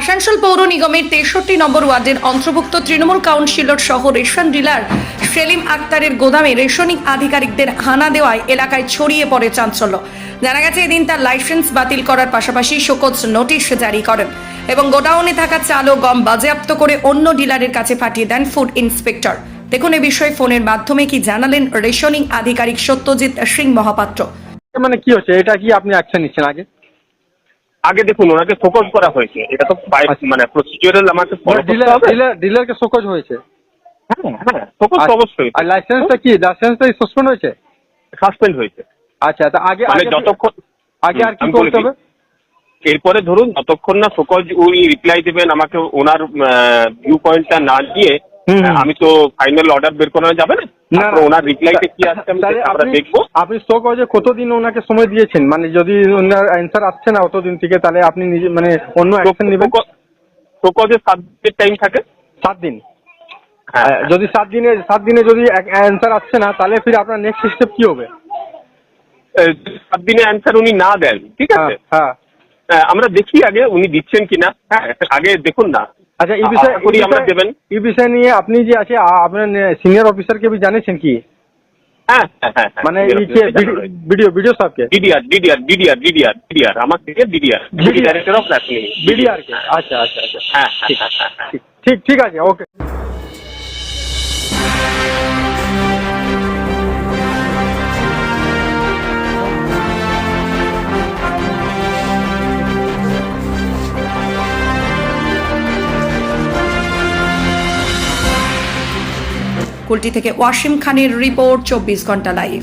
আসানসোল পৌর নিগমের তেষট্টি নম্বর ওয়ার্ডের অন্তর্ভুক্ত তৃণমূল কাউন্সিলর সহ রেশন ডিলার সেলিম আক্তারের গোদামে রেশনিং আধিকারিকদের হানা দেওয়ায় এলাকায় ছড়িয়ে পড়ে চাঞ্চল্য। জানা গেছে, এদিন তার লাইসেন্স বাতিল করার পাশাপাশি শোকজ নোটিশ জারি করেন এবং গোডাউনে থাকা চাল ও গম বাজেয়াপ্ত করে অন্য ডিলারের কাছে পাঠিয়ে দেন ফুড ইন্সপেক্টর। দেখুন এ বিষয়ে ফোনের মাধ্যমে কি জানালেন রেশনিং আধিকারিক সত্যজিৎ সিং মহাপাত্র। মানে কি হচ্ছে? এটা কি আপনি অ্যাকশন নিচ্ছেন আগে? আগে দেখুন ওনাকে ফোকাস করা হয়েছে। এটা তো আচ্ছা। মানে প্রসিডিউরাল আমাকে ডিলারকে শোকজ হয়েছে? হ্যাঁ হ্যাঁ ফোকাস অবশ্যই। আর লাইসেন্সটা কি? লাইসেন্সটা সাসপেন্ড হয়েছে? সাসপেন্ড হয়েছে। আচ্ছা তা আগে মানে আগে যতক্ষণ আগে আর কি করতে হবে? এরপরে ধরুন যতক্ষণ না ফোকাস উনি রিপ্লাই দেবেন আমাকে ওনার ভিউ পয়েন্টটা না দিয়ে। আমি তো ফাইনাল অর্ডার বের করানো যাবে না? না। ওনার রিপ্লাইতে কি আসছে আমি আমরা আপনি- দেখব। আপনি শোকজে কতদিন ওনাকে সময় দিয়েছেন? মানে যদি ওনার অ্যান্সার আসছে না অতদিন থেকে তাহলে আপনি নিজে মানে অন্য অ্যাকশন নেবেন? ফোকাসে সাত দিনের টাইম থাকে। সাত দিন। হ্যাঁ। যদি সাত দিনে সাত দিনে যদি অ্যান্সার আসছে না তাহলে ফির আপনার নেক্সট স্টেপ কি হবে? সাত দিনে অ্যান্সার উনি না দেন ঠিক আছে? হ্যাঁ। হ্যাঁ আমরা দেখি আগে উনি দিচ্ছেন কিনা। হ্যাঁ আগে দেখুন না। আচ্ছা এই বিষয়ে আশা করি এই আমরা বিষয়ে- দেবেন এই বিষয় নিয়ে আপনি যে আছে আ- আপনার সিনিয়র অফিসারকে বি জানিয়েছেন কি হ্যাঁ হ্যাঁ হ্যাঁ হ্যাঁ। মানে এরকম ইকে জানানো হয়েছে। ভিডিও ভিডিও সাহেবকে DDR DDR DDR DDR DDR আমার থেকে DDR DDR director of wrestling BDR কে আচ্ছা আচ্ছা আচ্ছা হ্যাঁ হ্যাঁ হ্যাঁ হ্যাঁ, হ্যাঁ ঠিক ঠিক ঠিক আছে ওকে কুলটি থেকে ওয়াসিম খানের রিপোর্ট চব্বিশ ঘণ্টা লাইভ।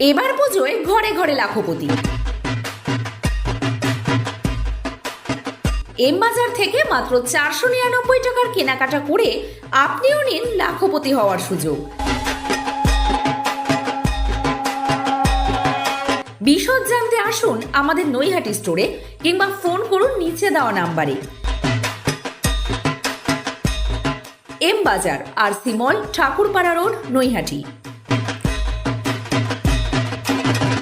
এবার পুজোয় ঘরে ঘরে লাখপতি। এম বাজার থেকে মাত্র চারশো নিরানব্বই টাকার কেনাকাটা করে আপনিও নিন লাখপতি হওয়ার সুযোগ। বিশদ জানতে আসুন আমাদের নৈহাটি স্টোরে কিংবা ফোন করুন নিচে দেওয়া নাম্বারে। এম বাজার আর সিমল ঠাকুরপাড়া রোড, নৈহাটি।